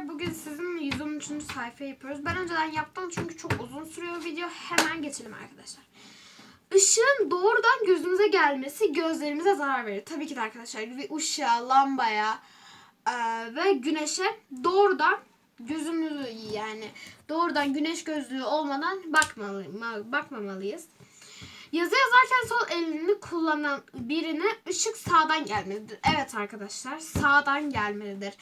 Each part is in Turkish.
Bugün sizinle 113. sayfa yapıyoruz. Ben önceden yaptım çünkü çok uzun sürüyor video. Hemen geçelim arkadaşlar. Işığın doğrudan gözümüze gelmesi gözlerimize zarar verir. Tabii ki de arkadaşlar bir ışığa, lambaya e, ve güneşe doğrudan gözümüzü yani doğrudan güneş gözlüğü olmadan bakmamalıyız. Yazı yazarken sol elini kullanan birine ışık sağdan gelmelidir. Evet arkadaşlar sağdan gelmelidir.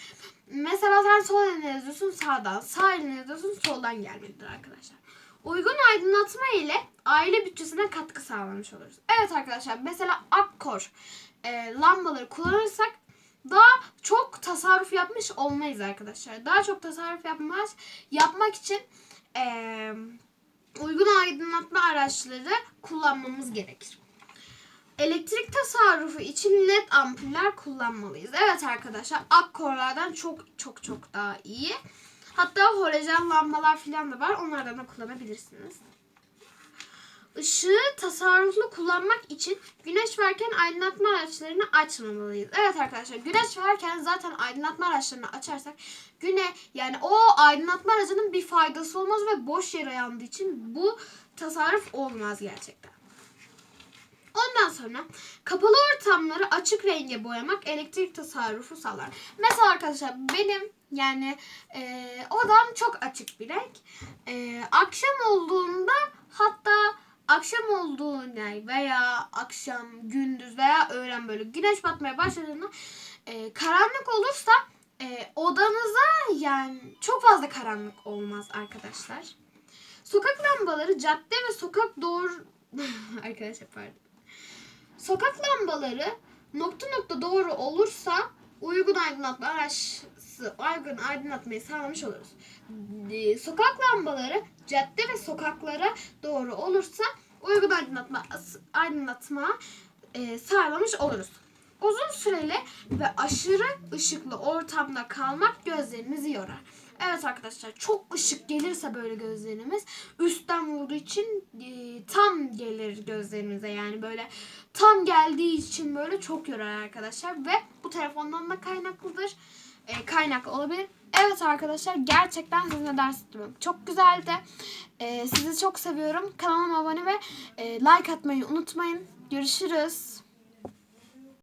Mesela sen sol eline yazıyorsun sağdan, sağ eline yazıyorsun soldan gelmelidir arkadaşlar. Uygun aydınlatma ile aile bütçesine katkı sağlamış oluruz. Evet arkadaşlar mesela akkor e, lambaları kullanırsak daha çok tasarruf yapmış olmayız arkadaşlar. Daha çok tasarruf yapmaz yapmak için eee uygun aydınlatma araçları kullanmamız gerekir. Elektrik tasarrufu için led ampuller kullanmalıyız. Evet arkadaşlar akkorlardan çok çok çok daha iyi. Hatta halojen lambalar falan da var. Onlardan da kullanabilirsiniz. Işığı tasarruflu kullanmak için güneş varken aydınlatma araçlarını açmamalıyız. Evet arkadaşlar güneş varken zaten aydınlatma araçlarını açarsak güne yani o aydınlatma aracının bir faydası olmaz ve boş yere yandığı için bu tasarruf olmaz gerçekten. Ondan sonra kapalı ortamları açık renge boyamak elektrik tasarrufu sağlar. Mesela arkadaşlar benim yani e, odam çok açık bir renk. E, akşam olduğunda hatta akşam olduğunda veya akşam gündüz veya öğlen böyle güneş batmaya başladığında e, karanlık olursa e, odanıza yani çok fazla karanlık olmaz arkadaşlar. Sokak lambaları cadde ve sokak doğru arkadaşlar pardon. Sokak lambaları nokta nokta doğru olursa uygun aydınlatma araçsı uygun aydınlatmayı sağlamış oluruz. Ee, Sokak lambaları cadde ve sokaklara doğru olursa uygun aydınlatma aydınlatma e, sağlamış oluruz. Uzun süreli ve aşırı ışıklı ortamda kalmak gözlerimizi yorar. Evet arkadaşlar çok ışık gelirse böyle gözlerimiz üstten vurduğu için e, tam gelir gözlerimize yani böyle tam geldiği için böyle çok yorar arkadaşlar ve bu telefondan da kaynaklıdır. E, kaynaklı olabilir. Evet arkadaşlar gerçekten sizinle ders ettim. Çok güzeldi. E, sizi çok seviyorum. Kanalıma abone ve e, like atmayı unutmayın. Görüşürüz.